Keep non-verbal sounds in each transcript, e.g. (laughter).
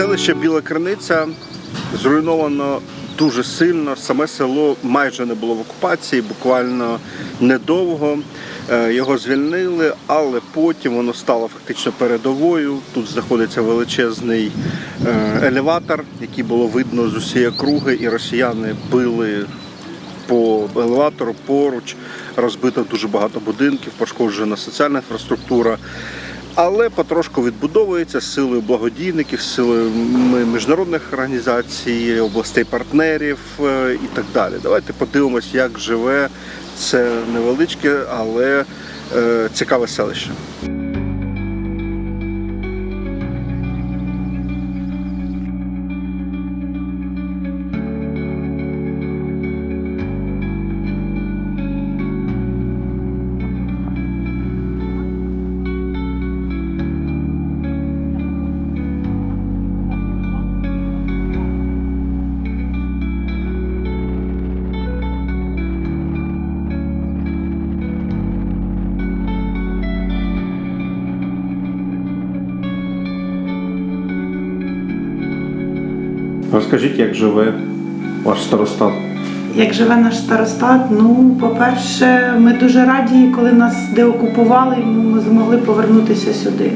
Селище Біла Криниця зруйновано дуже сильно. Саме село майже не було в окупації, буквально недовго. Е, Його звільнили, але потім воно стало фактично передовою. Тут знаходиться величезний е, елеватор, який було видно з усієї округи, і росіяни били по елеватору поруч. Розбито дуже багато будинків, пошкоджена соціальна інфраструктура. Але потрошку відбудовується з силою благодійників, з силою міжнародних організацій, областей партнерів е, і так далі. Давайте подивимось, як живе це невеличке, але е, цікаве селище. Розкажіть, як живе ваш старостат? Як живе наш старостат? Ну, по-перше, ми дуже раді, коли нас деокупували, ми змогли повернутися сюди.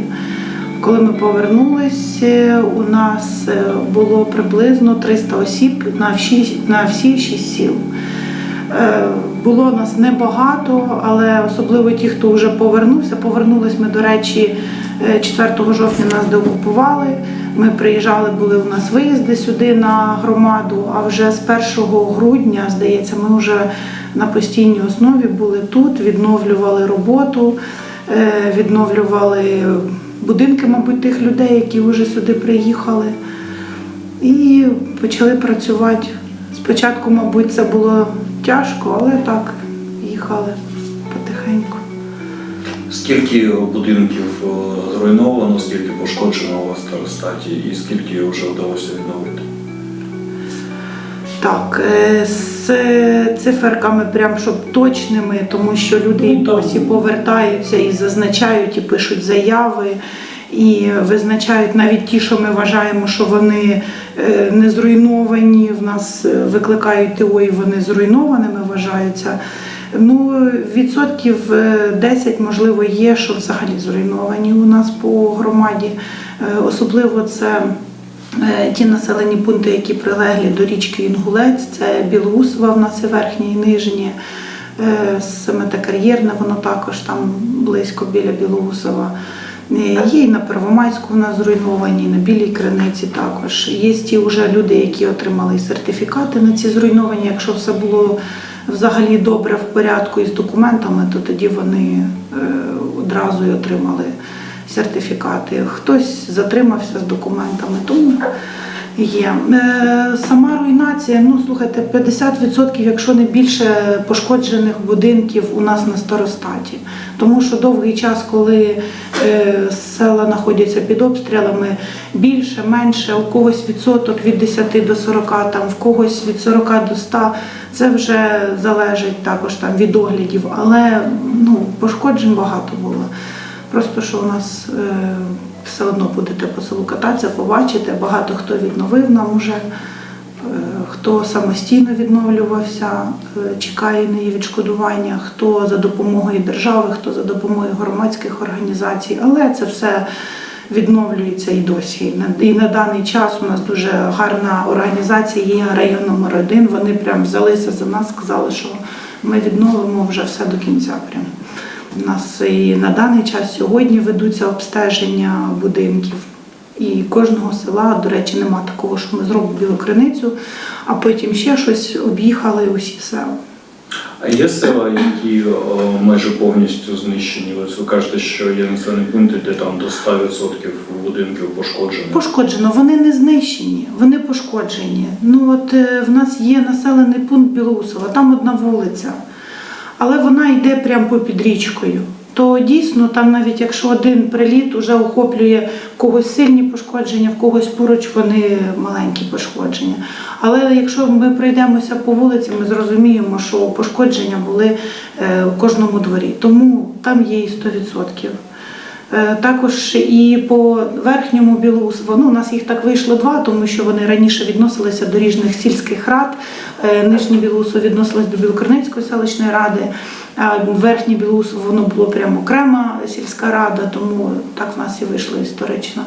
Коли ми повернулися, у нас е, було приблизно 300 осіб на всі, на всі шість сіл. Е, Було нас небагато, але особливо ті, хто вже повернувся. Повернулись ми, до речі, е, 4 жовтня нас деокупували. Ми приїжджали, були у нас виїзди сюди на громаду. А вже з 1 грудня, здається, ми вже на постійній основі були тут, відновлювали роботу, е, відновлювали будинки, мабуть, тих людей, які вже сюди приїхали. І почали працювати. Спочатку, мабуть, це було тяжко, але так, їхали потихеньку. Скільки будинків е, зруйновано, скільки пошкоджено у вас в старостаті і скільки вже вдалося відновити? Так, е, з циферками, прям щоб точними, тому що люди і Ну, досі повертаються і зазначають, і пишуть заяви, і визначають навіть ті, що ми вважаємо, що вони е, не зруйновані. В нас е, викликають теорії, вони зруйнованими вважаються. Ну, відсотків е, 10, можливо, є, що взагалі зруйновані у нас по громаді. Е, Особливо це Е, Ті населені пункти, які прилеглі до річки Інгулець, це Білоусова в нас і верхнє і нижнє, е, Семетокар'єрне, воно також там близько біля Білоусова. Е, Є і на Первомайську в нас зруйновані, і на Білій Криниці також. Є ті вже люди, які отримали сертифікати на ці зруйновані. Якщо все було взагалі добре в порядку із документами, то тоді вони е, одразу й отримали сертифікати. Хтось затримався з документами, тому є. Е, Сама руйнація, ну слухайте, 50%, якщо не більше пошкоджених будинків у нас на старостаті. Тому що довгий час, коли е, села знаходяться під обстрілами, більше, менше, у когось відсоток від 10 до 40, там в когось від 40 до 100, це вже залежить також там від оглядів, але ну, пошкоджень багато було. Просто що у нас е, все одно будете по селу кататися, побачите. Багато хто відновив нам уже, е, хто самостійно відновлювався, е, чекає на її відшкодування, хто за допомогою держави, хто за допомогою громадських організацій. Але це все відновлюється і досі. І на- даний час у нас дуже гарна організація є район номер. Вони прям взялися за нас, сказали, що ми відновимо вже все до кінця. Прям. У нас і на даний час сьогодні ведуться обстеження будинків. І кожного села, до речі, нема такого, що ми зробимо білу криницю, а потім ще щось об'їхали усі села. А є села, які о, майже повністю знищені? Ось ви кажете, що є населені пункти, де там до 100% будинків пошкоджено. Пошкоджено, вони не знищені, вони пошкоджені. Ну от е, в нас є населений пункт Білоусова, там одна вулиця, але вона йде прямо попід річкою. То дійсно там навіть якщо один приліт вже охоплює когось сильні пошкодження, в когось поруч вони маленькі пошкодження. Але якщо ми пройдемося по вулиці, ми зрозуміємо, що пошкодження були в кожному дворі. Тому там є і 100%. Е, Також і по верхньому Білоусово, ну у нас їх так вийшло два, тому що вони раніше відносилися до різних сільських рад. Е, Нижнє Білоусово відносилось до Білокорницької селищної ради, а верхнє Білоусово воно було прямо окрема сільська рада, тому так в нас і вийшло історично.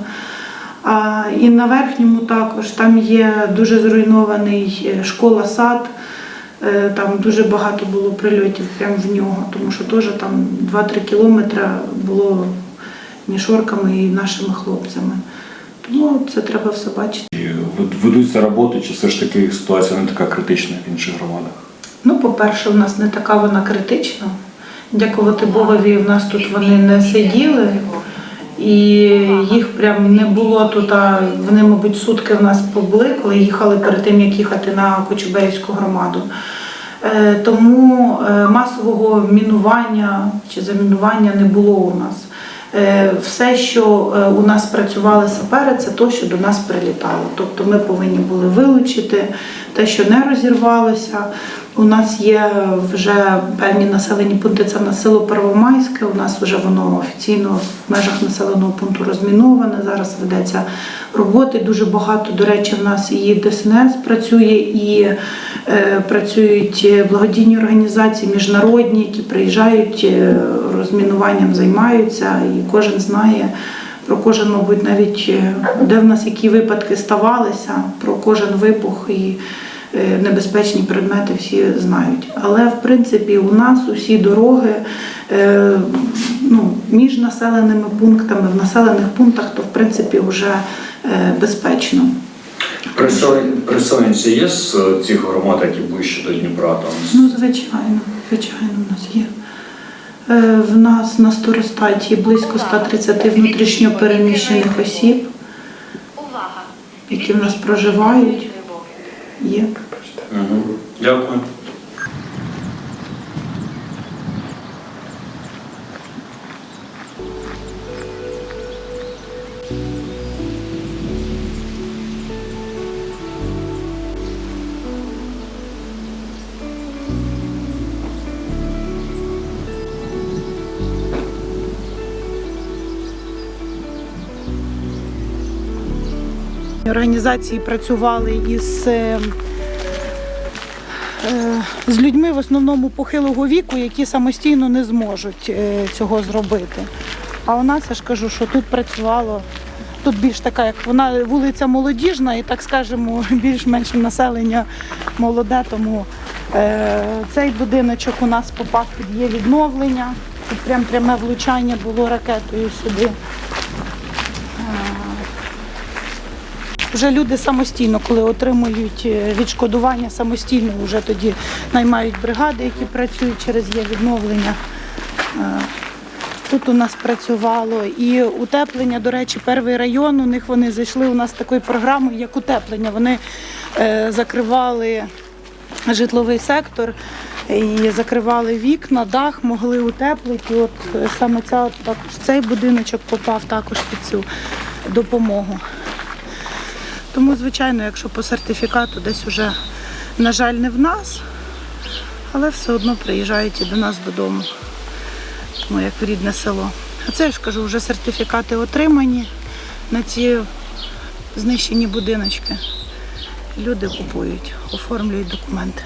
А, і на верхньому також там є дуже зруйнований е, школа-сад. Там дуже багато було прильотів прямо в нього, тому що теж там 2-3 кілометри було між орками і нашими хлопцями. Тому це треба все бачити. Ведуться роботи, чи все ж таки ситуація не така критична в інших громадах? Ну, по-перше, у нас не така вона критична. Дякувати Богові, в нас тут вони не сиділи, і їх прям не було тут. А вони, мабуть, сутки в нас побули, коли їхали перед тим, як їхати на Кочубеївську громаду. Е, Тому е, масового мінування чи замінування не було у нас. Е, Все, що е, у нас працювали сапери, це то, що до нас прилітало. Тобто ми повинні були вилучити те, що не розірвалося. У нас є вже певні населені пункти. Це на село Первомайське. У нас вже воно офіційно в межах населеного пункту розміноване. Зараз ведеться роботи. Дуже багато. До речі, в нас і ДСНС працює, і е, працюють благодійні організації, міжнародні, які приїжджають, е, розмінуванням займаються, і кожен знає. Про кожен, мабуть, навіть е, де в нас які випадки ставалися, про кожен вибух і небезпечні предмети всі знають. Але в принципі у нас усі дороги е, ну, між населеними пунктами, в населених пунктах, то в принципі вже е, безпечно. Переселенці є з е, цих громад, які ближче до Дніпра? Там Ну, звичайно, звичайно, в нас є. Е, В нас на Сторостаті близько 130 внутрішньо переміщених осіб, які в нас проживають. Є. Угу. Дякую. Організації працювали із, е, е, з людьми в основному похилого віку, які самостійно не зможуть е, цього зробити. А у нас я ж кажу, що тут працювало. Тут більш така, як вона вулиця молодіжна, і так скажемо, (laughs) більш-менш населення молоде, тому е, цей будиночок у нас попав під є відновлення. Тут прям пряме влучання було ракетою сюди. Вже люди самостійно, коли отримують е, відшкодування, самостійно вже тоді наймають бригади, які працюють через є відновлення. Е, Тут у нас працювало і утеплення. До речі, перший район у них вони зайшли у нас такою програмою, як утеплення. Вони е, закривали житловий сектор і закривали вікна, дах, могли утеплити. От саме ця також цей будиночок попав також під цю допомогу. Тому, звичайно, якщо по сертифікату десь уже, на жаль, не в нас, але все одно приїжджають і до нас додому, тому як в рідне село. А це я ж кажу, вже сертифікати отримані на ці знищені будиночки. Люди купують, оформлюють документи.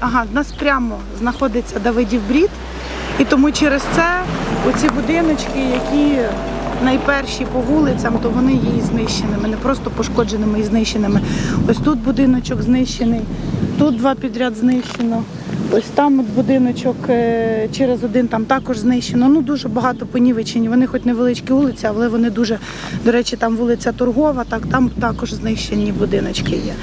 Ага, в нас прямо знаходиться Давидів брід, і тому через це оці будиночки, які найперші по вулицям, то вони є і знищеними, не просто пошкодженими і знищеними. Ось тут будиночок знищений, тут два підряд знищено. Ось там от будиночок е, через один там також знищено. Ну дуже багато понівечені. Вони хоч невеличкі вулиці, але вони дуже, до речі, там вулиця Торгова, так там також знищені будиночки є.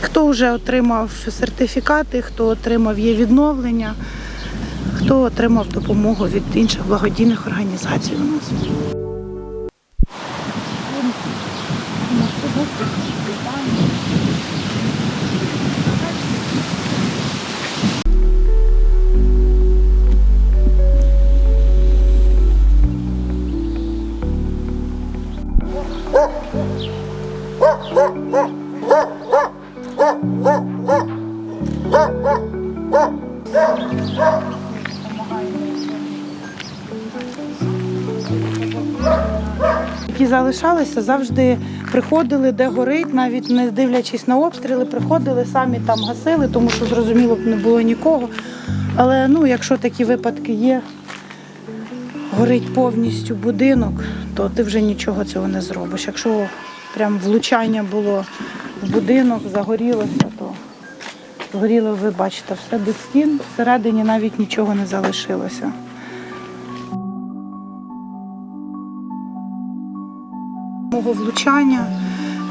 Хто вже отримав сертифікати, хто отримав є відновлення, хто отримав допомогу від інших благодійних організацій у нас. Які залишалися, завжди приходили, де горить, навіть не дивлячись на обстріли, приходили, самі там гасили, тому що зрозуміло б не було нікого. Але ну, якщо такі випадки є, горить повністю будинок, то ти вже нічого цього не зробиш. Якщо прям влучання було в будинок, загорілося, то згоріло, ви бачите, все до стін, всередині навіть нічого не залишилося. Мого влучання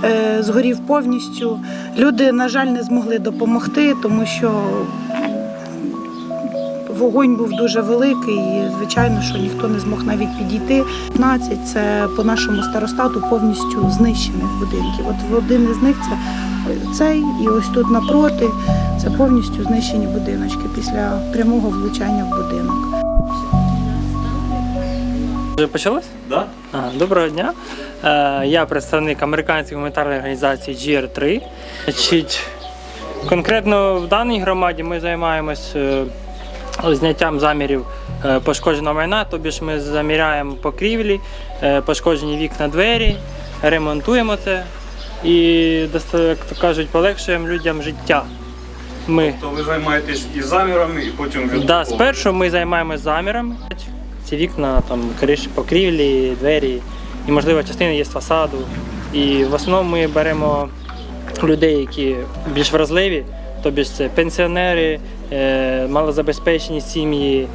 е, згорів повністю. Люди, на жаль, не змогли допомогти, тому що вогонь був дуже великий, і звичайно, що ніхто не змог навіть підійти. 15 – це по нашому старостату повністю знищених будинків. От один із них це цей, і ось тут напроти це повністю знищені будиночки після прямого влучання в будинок. Вже почалось? Да? Ага, доброго дня. Е, я представник американської гуманітарної організації GR3. Значить, конкретно в даній громаді ми займаємось е, зняттям замірів е, пошкодженого майна, тобі ж ми заміряємо покрівлі, е, пошкоджені вікна, двері, ремонтуємо це і, як то кажуть, полегшуємо людям життя. Ми То ви займаєтесь і замірами, і потім Да, спершу ми займаємося замірами. Ці вікна, там криші, покрівлі, двері, і можливо частина є з фасаду. І в основному ми беремо людей, які більш вразливі, тобі це пенсіонери, е, малозабезпечені сім'ї,